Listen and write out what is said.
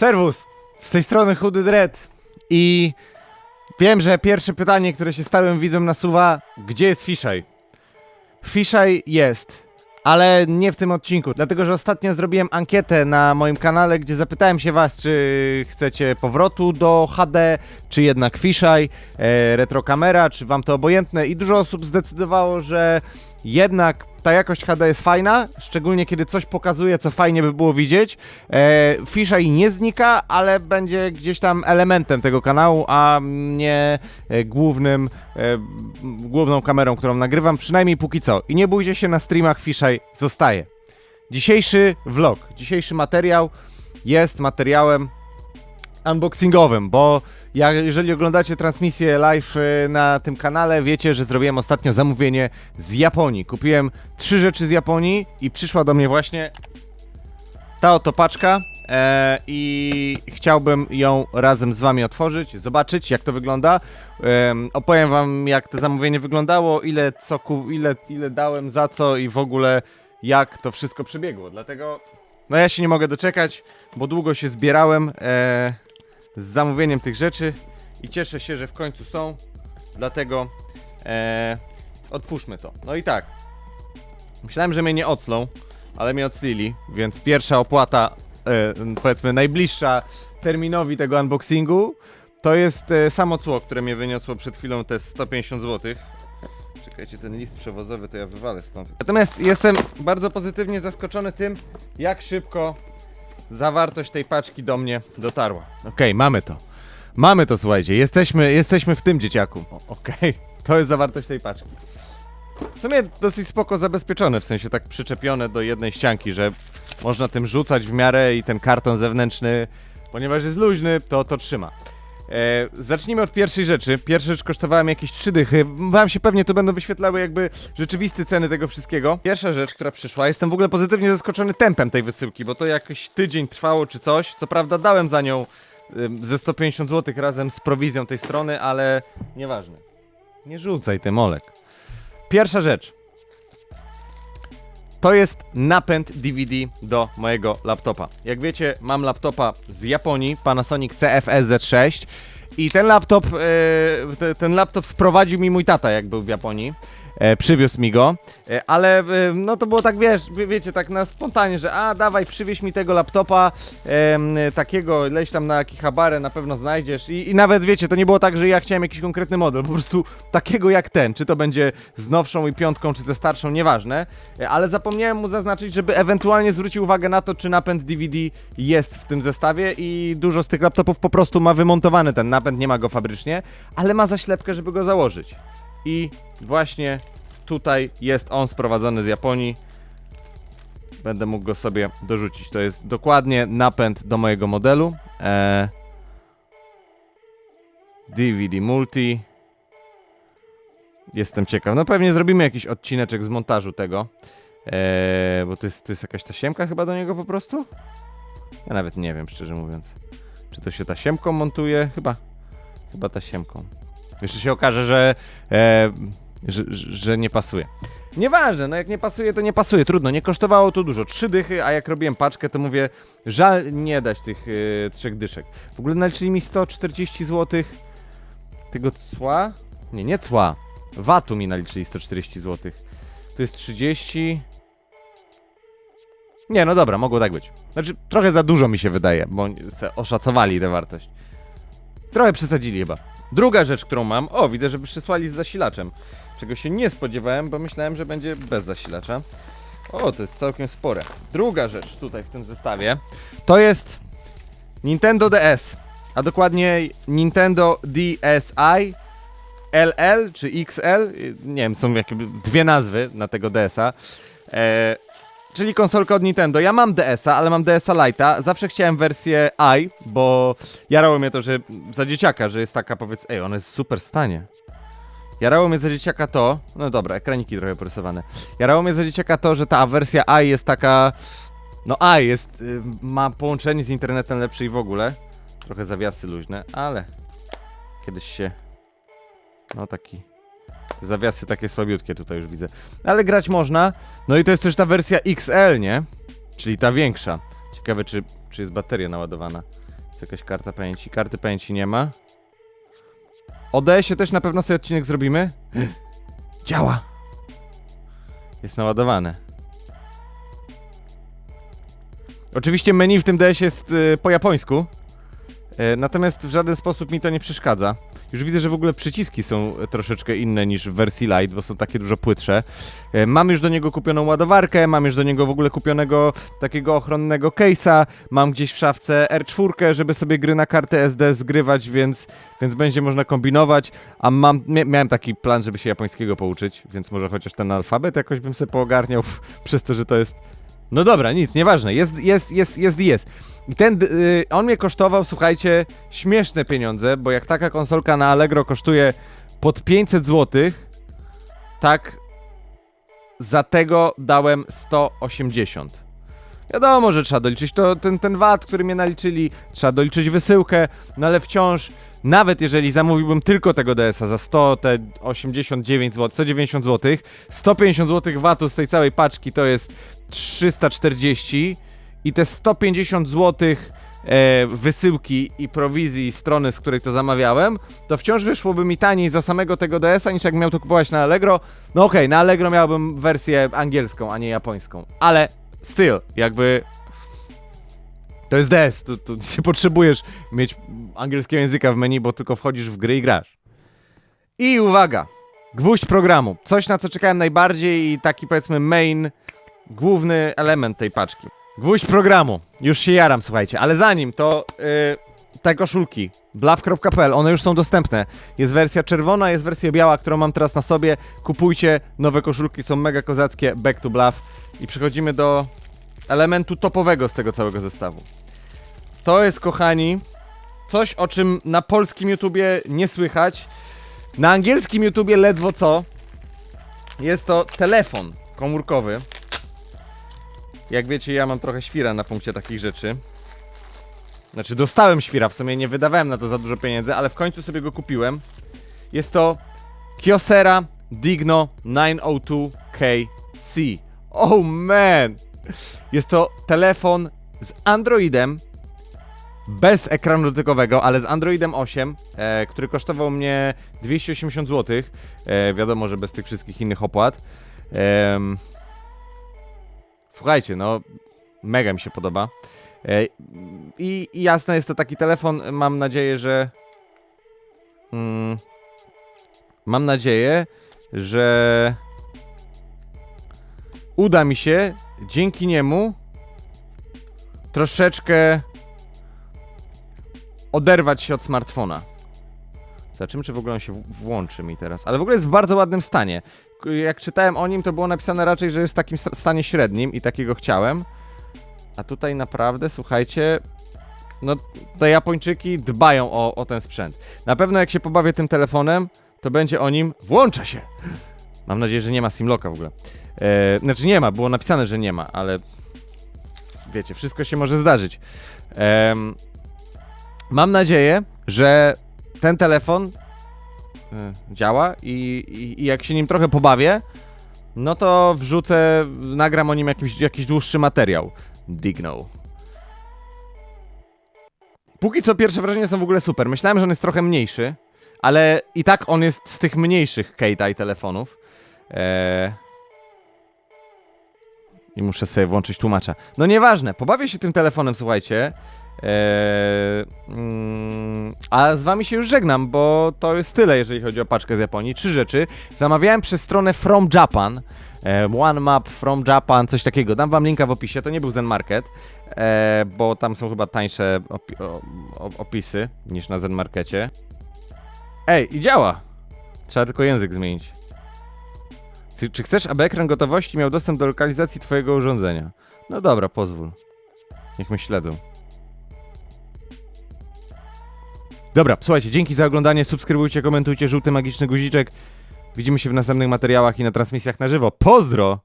Serwus! Z tej strony Chudy Dread i wiem, że pierwsze pytanie, które się stałym widzom nasuwa, gdzie jest Fisheye? Fisheye jest, ale nie w tym odcinku, dlatego że ostatnio zrobiłem ankietę na moim kanale, gdzie zapytałem się was, czy chcecie powrotu do HD, czy jednak Fisheye, e, retrokamera, czy wam to obojętne i dużo osób zdecydowało, że jednak ta jakość HD jest fajna, szczególnie kiedy coś pokazuje, co fajnie by było widzieć. E, nie znika, ale będzie gdzieś tam elementem tego kanału, a nie e, głównym, e, główną kamerą, którą nagrywam, przynajmniej póki co. I nie bójcie się, na streamach Fisheye zostaje. Dzisiejszy vlog, dzisiejszy materiał jest materiałem unboxingowym, bo jak, jeżeli oglądacie transmisję live y, na tym kanale, wiecie, że zrobiłem ostatnio zamówienie z Japonii. Kupiłem trzy rzeczy z Japonii i przyszła do mnie właśnie ta oto paczka e, i chciałbym ją razem z wami otworzyć, zobaczyć jak to wygląda. Em, opowiem wam jak to zamówienie wyglądało, ile co ku, ile, ile dałem za co i w ogóle jak to wszystko przebiegło. Dlatego no ja się nie mogę doczekać, bo długo się zbierałem e, z zamówieniem tych rzeczy i cieszę się, że w końcu są. Dlatego e, otwórzmy to. No i tak. Myślałem, że mnie nie oclą, ale mnie oclili, więc pierwsza opłata, e, powiedzmy najbliższa terminowi tego unboxingu, to jest e, samo cło, które mnie wyniosło przed chwilą te 150 zł. Czekajcie, ten list przewozowy to ja wywalę stąd. Natomiast jestem bardzo pozytywnie zaskoczony tym, jak szybko zawartość tej paczki do mnie dotarła. Okej, mamy to. Mamy to, słuchajcie. Jesteśmy, jesteśmy w tym dzieciaku. O, Okej, to jest zawartość tej paczki. W sumie dosyć spoko zabezpieczone, w sensie tak przyczepione do jednej ścianki, że można tym rzucać w miarę i ten karton zewnętrzny, ponieważ jest luźny, to to trzyma. E, zacznijmy od pierwszej rzeczy. Pierwsza rzecz kosztowała mi jakieś trzy dychy. Wam się pewnie tu będą wyświetlały jakby rzeczywiste ceny tego wszystkiego. Pierwsza rzecz, która przyszła, jestem w ogóle pozytywnie zaskoczony tempem tej wysyłki, bo to jakiś tydzień trwało czy coś. Co prawda dałem za nią ym, ze 150 zł razem z prowizją tej strony, ale nieważne. Nie rzucaj tym Olek. Pierwsza rzecz. To jest napęd DVD do mojego laptopa. Jak wiecie, mam laptopa z Japonii, Panasonic CFS Z6 i ten laptop, te, ten laptop sprowadził mi mój tata, jak był w Japonii. E, przywiózł mi go, e, ale e, no to było tak, wiesz, wie, wiecie, tak na spontanie, że a dawaj, przywieź mi tego laptopa em, takiego, leź tam na Akihabarę, na pewno znajdziesz. I, i nawet, wiecie, to nie było tak, że ja chciałem jakiś konkretny model, po prostu takiego jak ten, czy to będzie z nowszą i piątką, czy ze starszą, nieważne, E, ale zapomniałem mu zaznaczyć, żeby ewentualnie zwrócił uwagę na to, czy napęd DVD jest w tym zestawie i dużo z tych laptopów po prostu ma wymontowany ten napęd, nie ma go fabrycznie, ale ma zaślepkę, żeby go założyć. I właśnie tutaj jest on sprowadzony z Japonii. Będę mógł go sobie dorzucić. To jest dokładnie napęd do mojego modelu. E, DVD Multi. Jestem ciekaw. No pewnie zrobimy jakiś odcineczek z montażu tego. E, bo to jest, to jest jakaś tasiemka chyba do niego po prostu? Ja nawet nie wiem, szczerze mówiąc. Czy to się tasiemką montuje? Chyba. Chyba tasiemką. Jeszcze się okaże, że, e, że, że nie pasuje. Nieważne, no jak nie pasuje, to nie pasuje. Trudno, nie kosztowało to dużo. Trzy dychy, a jak robiłem paczkę, to mówię, żal nie dać tych e, trzech dyszek. W ogóle naliczyli mi 140 zł tego cła. Nie, nie cła. VAT-u mi naliczyli 140 zł. To jest 30. Nie, no dobra, mogło tak być. Znaczy, trochę za dużo mi się wydaje, bo oszacowali tę wartość. Trochę przesadzili chyba. Druga rzecz, którą mam, o, widzę, że przysłali z zasilaczem. Czego się nie spodziewałem, bo myślałem, że będzie bez zasilacza. O, to jest całkiem spore. Druga rzecz tutaj w tym zestawie to jest Nintendo DS, a dokładnie Nintendo DSi LL czy XL, nie wiem, są jakby dwie nazwy na tego DS-a. E, czyli konsolka od Nintendo. Ja mam DS-a, ale mam DS-a Lite'a. Zawsze chciałem wersję i, bo jarało mnie to, że za dzieciaka, że jest taka powiedz, ej, ona jest w super stanie. Jarało mnie za dzieciaka to, no dobra, ekraniki trochę porysowane. Jarało mnie za dzieciaka to, że ta wersja i jest taka, no i jest, y, ma połączenie z internetem lepsze i w ogóle. Trochę zawiasy luźne, ale kiedyś się no taki. Zawiasy takie słabiutkie tutaj już widzę. Ale grać można. No i to jest też ta wersja XL, nie? Czyli ta większa. Ciekawe, czy, czy jest bateria naładowana. Jest jakaś karta pamięci. Karty pamięci nie ma. O DS-ie też na pewno sobie odcinek zrobimy. Działa! Jest naładowane. Oczywiście menu w tym DS jest y, po japońsku. E, Natomiast w żaden sposób mi to nie przeszkadza. Już widzę, że w ogóle przyciski są troszeczkę inne niż w wersji Lite, bo są takie dużo płytsze. E, Mam już do niego kupioną ładowarkę, mam już do niego w ogóle kupionego takiego ochronnego case'a, mam gdzieś w szafce R4, żeby sobie gry na kartę SD zgrywać, więc, więc będzie można kombinować. A mam, mia- miałem taki plan, żeby się japońskiego pouczyć, więc może chociaż ten alfabet jakoś bym sobie poogarniał przez to, że to jest... No dobra, nic, nieważne, jest, jest, jest, jest, jest. I ten, d- y, on mnie kosztował, słuchajcie, śmieszne pieniądze, bo jak taka konsolka na Allegro kosztuje pod 500 zł, tak za tego dałem 180. Wiadomo, że trzeba doliczyć to, ten, ten VAT, który mnie naliczyli, trzeba doliczyć wysyłkę, no ale wciąż, nawet jeżeli zamówiłbym tylko tego DS-a za 189 zł, 190 zł, 150 zł VAT-u z tej całej paczki to jest 340 i te 150 zł e, wysyłki i prowizji strony, z której to zamawiałem, to wciąż wyszłoby mi taniej za samego tego DS-a niż jak miał to kupować na Allegro. No okej, na Allegro miałbym wersję angielską, a nie japońską, ale still, jakby to jest DS, tu, tu nie potrzebujesz mieć angielskiego języka w menu, bo tylko wchodzisz w gry i grasz. I uwaga, gwóźdź programu, coś na co czekałem najbardziej i taki powiedzmy main, główny element tej paczki. Gwóźdź programu. Już się jaram, słuchajcie, ale zanim to yy, te koszulki blaw.pl, one już są dostępne. Jest wersja czerwona, jest wersja biała, którą mam teraz na sobie. Kupujcie, nowe koszulki są mega kozackie, back to blaw. I przechodzimy do elementu topowego z tego całego zestawu. To jest, kochani, coś o czym na polskim YouTubie nie słychać. Na angielskim YouTubie ledwo co. Jest to telefon komórkowy. Jak wiecie, ja mam trochę świra na punkcie takich rzeczy. Znaczy, dostałem świra, w sumie nie wydawałem na to za dużo pieniędzy, ale w końcu sobie go kupiłem. Jest to Kyocera Digno 902KC. Oh man! Jest to telefon z Androidem, bez ekranu dotykowego, ale z Androidem 8, e, który kosztował mnie 280 zł. E, wiadomo, że bez tych wszystkich innych opłat. Em, Słuchajcie, no mega mi się podoba. E, I, I jasne, jest to taki telefon. Mam nadzieję, że. Mm, mam nadzieję, że uda mi się dzięki niemu troszeczkę oderwać się od smartfona. Zobaczymy, czy w ogóle on się włączy mi teraz. Ale w ogóle jest w bardzo ładnym stanie. Jak czytałem o nim, to było napisane raczej, że jest w takim sta- stanie średnim i takiego chciałem. A tutaj naprawdę, słuchajcie, no te Japończyki dbają o, o ten sprzęt. Na pewno jak się pobawię tym telefonem, to będzie o nim włącza się. Mam nadzieję, że nie ma simlocka w ogóle. E, znaczy nie ma, było napisane, że nie ma, ale wiecie, wszystko się może zdarzyć. Mam nadzieję, że ten telefon działa i, i, i jak się nim trochę pobawię, no to wrzucę, nagram o nim jakiś, jakiś dłuższy materiał. Digno. Póki co pierwsze wrażenia są w ogóle super. Myślałem, że on jest trochę mniejszy, ale i tak on jest z tych mniejszych Keitai telefonów. Eee... I muszę sobie włączyć tłumacza. No nieważne, pobawię się tym telefonem, słuchajcie. Eee, mm, a z wami się już żegnam, bo to jest tyle, jeżeli chodzi o paczkę z Japonii. Trzy rzeczy. Zamawiałem przez stronę From Japan. E, One Map From Japan, coś takiego. Dam wam linka w opisie. To nie był Zen Market, e, bo tam są chyba tańsze opi o, opisy niż na Zen Markecie. Ej, i działa! Trzeba tylko język zmienić. Czy, czy chcesz, aby ekran gotowości miał dostęp do lokalizacji twojego urządzenia? No dobra, pozwól. Niech mnie śledzą. Dobra, słuchajcie, dzięki za oglądanie, subskrybujcie, komentujcie, żółty magiczny guziczek. Widzimy się w następnych materiałach i na transmisjach na żywo. Pozdro!